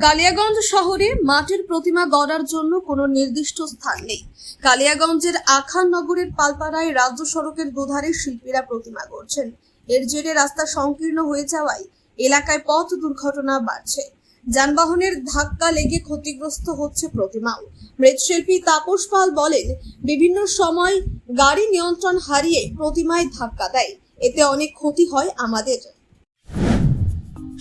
কালিয়াগঞ্জ শহরে মাটির প্রতিমা গড়ার জন্য কোনো নির্দিষ্ট স্থান নেই। কালিয়াগঞ্জের আখান নগরের পালপাড়ায় রাজ্য সড়কের দুধারে শিল্পীরা প্রতিমা গড়ছেন। এর জেরে রাস্তা সংকীর্ণ হয়ে যাওয়ায় এলাকায় পথ দুর্ঘটনা বাড়ছে। যানবাহনের ধাক্কা লেগে ক্ষতিগ্রস্ত হচ্ছে প্রতিমাও। মৃৎশিল্পী তাপস পাল বলেন, বিভিন্ন সময় গাড়ি নিয়ন্ত্রণ হারিয়ে প্রতিমায় ধাক্কা দেয়। এতে অনেক ক্ষতি হয় আমাদের।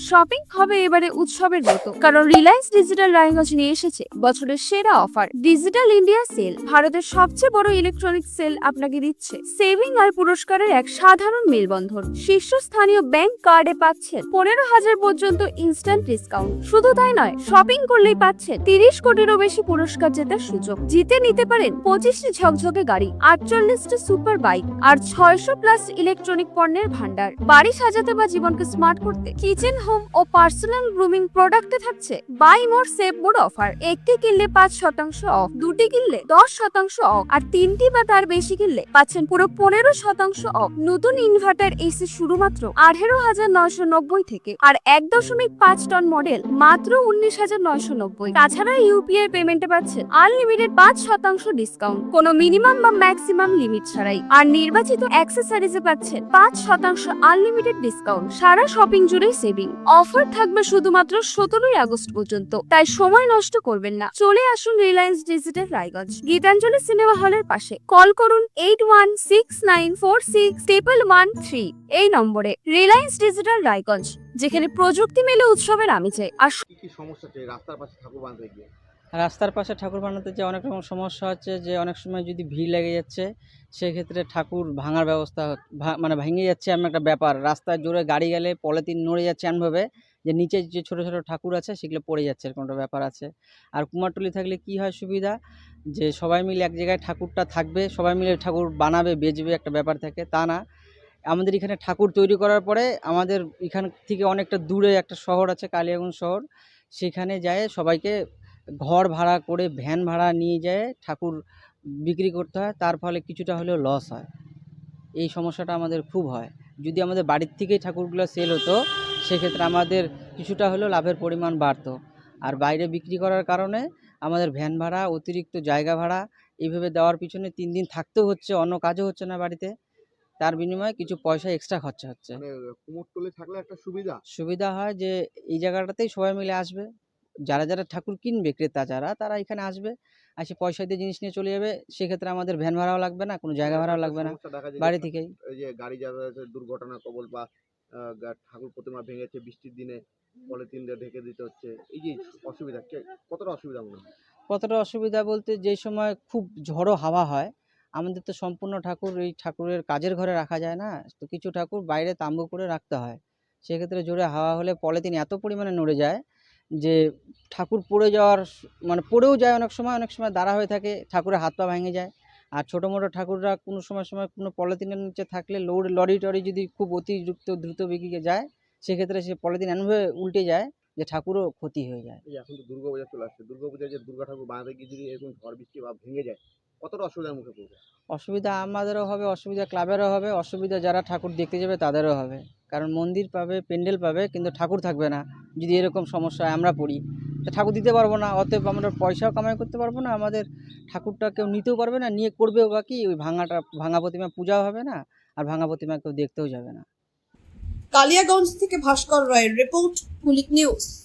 শপিং হবে এবারে উৎসবের মতো। কারণ রিলায়েন্স ডিজিটাল রায়গঞ্জ নিয়ে এসেছে বছরের সেরা অফার। ডিজিটাল ইন্ডিয়া সেল ভারতের সবচেয়ে বড় ইলেকট্রনিক সেল আপনাকে দিচ্ছে। সেভিং আর পুরস্কারের এক সাধারণ মেলবন্ধন। শীর্ষস্থানীয় ব্যাংক কার্ডে পাচ্ছেন পনেরো হাজার পর্যন্ত ইনস্ট্যান্ট ডিসকাউন্ট শুধু তাই নয় শপিং করলেই পাচ্ছেন তিরিশ কোটিরও বেশি পুরস্কার জেতার সুযোগ। জিতে নিতে পারেন পঁচিশটি ঝকঝকে গাড়ি, আটচল্লিশটি সুপার বাইক আর ছয়শো প্লাস ইলেকট্রনিক পণ্যের ভান্ডার বাড়ি সাজাতে বা জীবনকে স্মার্ট করতে। কিচেন হোম ও পার্সোনাল গ্রুমিং প্রোডাক্টে থাকছে buy more save more offer. একটি কিনলে পাঁচ শতাংশ অফ, দুটি কিনলে দশ শতাংশ অফ, আর তিনটি বা তার বেশি কিনলে পাচ্ছেন পুরো পনেরো শতাংশ অফ। নতুন ইনভার্টার এসি শুধুমাত্র আঠেরো হাজার নয়শো নব্বই থেকে আর এক দশমিক পাঁচ টন মডেল মাত্র উনিশ হাজার নয়শো নব্বই। তাছাড়া ইউপিআই পেমেন্টে পাচ্ছেন আনলিমিটেড পাঁচ শতাংশ ডিসকাউন্ট কোনো মিনিমাম বা ম্যাক্সিমাম লিমিট ছাড়াই। আর নির্বাচিত অ্যাক্সেসরিজে পাচ্ছেন পাঁচ শতাংশ আনলিমিটেড ডিসকাউন্ট সারা শপিং জুড়েই সেভিং অফার থাকবে শুধুমাত্র সতেরোই আগস্ট পর্যন্ত, তাই সময় নষ্ট করবেন না। চলে আসুন Reliance Digital Raiganj, Gitanjali cinema হলের পাশে। কল করুন eight one six nine four six triple one three এই নম্বরে রিলায়েন্স ডিজিটাল রায়গঞ্জ, যেখানে প্রযুক্তি মেলে উৎসবের আমেজে। আর কি সমস্যা রাস্তার পাশে ঠাকুর বাঁধতে গিয়ে। রাস্তার পাশে ঠাকুর বানাতে যে অনেক রকম সমস্যা হচ্ছে, যে অনেক সময় যদি ভিড় লেগে যাচ্ছে, সেক্ষেত্রে ঠাকুর ভাঙার ব্যবস্থা মানে ভেঙে যাচ্ছে এমন একটা ব্যাপার। রাস্তায় জোরে গাড়ি গেলে পলিথিন নড়ে যাচ্ছে এমনভাবে, যে নিচে যে ছোটো ছোটো ঠাকুর আছে, সেগুলো পড়ে যাচ্ছে এরকম একটা ব্যাপার আছে। আর কুমারটুলি থাকলে কি হয় সুবিধা? যে সবাই মিলে এক জায়গায় ঠাকুরটা থাকবে, সবাই মিলে ঠাকুর বানাবে, বেচবে একটা ব্যাপার থাকে, তা না। আমাদের এখানে ঠাকুর তৈরি করার পরে আমাদের এখান থেকে অনেকটা দূরে একটা শহর আছে, কালিয়াগঞ্জ শহর। সেখানে যায় সবাইকে ঘর ভাড়া করে ভ্যান ভাড়া নিয়ে যায় ঠাকুর বিক্রি করতে হয় তার ফলে কিছুটা হলেও লস হয়। এই সমস্যাটা আমাদের খুব হয়। যদি আমাদের বাড়ির থেকেই ঠাকুরগুলো সেল হতো সেক্ষেত্রে আমাদের কিছুটা হলেও লাভের পরিমাণ বাড়তো। আর বাইরে বিক্রি করার কারণে আমাদের ভ্যান ভাড়া অতিরিক্ত জায়গা ভাড়া এইভাবে দেওয়ার পিছনে তিন দিন থাকতেও হচ্ছে অন্য কাজও হচ্ছে না বাড়িতে। তার বিনিময়ে কিছু পয়সা এক্সট্রা খরচা হচ্ছে। মানে কুমোরটুলি থাকলে একটা সুবিধা। সুবিধা হয় যে এই জায়গাটাতেই সবাই মিলে আসবে। যারা যারা ঠাকুর কিনবে ক্রেতা যারা তারা এখানে আসবে আসে পয়সা দিয়ে জিনিস নিয়ে চলে যাবে। সেক্ষেত্রে আমাদের ভ্যান ভাড়াও লাগবে না কোনো জায়গা ভাড়াও লাগবে না। বাড়ি থেকেই। এই যে গাড়ি যাতায়াতের দুর্ঘটনা কবল বা ঠাকুর প্রতিমা ভেঙেছে বৃষ্টির দিনে পলিথিন দিয়ে ঢেকে দিতে হচ্ছে এই যে অসুবিধা কতটা অসুবিধা মনে কতটা অসুবিধা বলতে যে সময় খুব ঝড়ো হাওয়া হয় আমাদের তো সম্পূর্ণ ঠাকুর এই ঠাকুরের কাজের ঘরে রাখা যায় না তো কিছু ঠাকুর বাইরে তাম্বু করে রাখতে হয়। সেক্ষেত্রে জোরে হাওয়া হলে পলিথিন এত পরিমাণে নড়ে যায় যে ঠাকুর পড়ে যাওয়ার মানে পড়েও যায় অনেক সময় অনেক সময় দাঁড়া হয়ে থাকে ঠাকুরের হাত পা ভেঙে যায়। আর ছোটো মোটো ঠাকুররা কোনো সময় সময় কোনো পলিথিনের নিচে থাকলে লোড লরি টরি যদি খুব অতিরিক্ত দ্রুত বেগে যায় সেক্ষেত্রে সে পলিথিন এমনভাবে উল্টে যায় যে ঠাকুরও ক্ষতি হয়ে যায়। এখন তো দুর্গাপূজা চলে আসছে দুর্গাপূজায় যে দুর্গা ঠাকুর বানাতে গিয়ে যদি এরকম ঝড় বৃষ্টি বা ভেঙে যায় কতটা অসুবিধার মুখে পড়বে? অসুবিধা আমাদেরও হবে অসুবিধা ক্লাবেরও হবে অসুবিধা যারা ঠাকুর দেখতে যাবে তাদেরও হবে। কারণ মন্দির পাবে, প্যান্ডেল পাবে, কিন্তু ঠাকুর থাকবে না। যদি এরকম সমস্যায় আমরা পড়ি। ঠাকুর দিতে পারব না, অতএব আমরা পয়সাও কামাই করতে পারব না, আমাদের ঠাকুরটা কেউ নিতেও পারবে না, নিয়ে করবেও বা কি? ওই ভাঙাটা, ভাঙা প্রতিমা পূজাও হবে না, আর ভাঙা প্রতিমা কেউ দেখতেও যাবে না। কালিয়াগঞ্জ থেকে ভাস্কর রায়ের রিপোর্ট কুলিক নিউজ।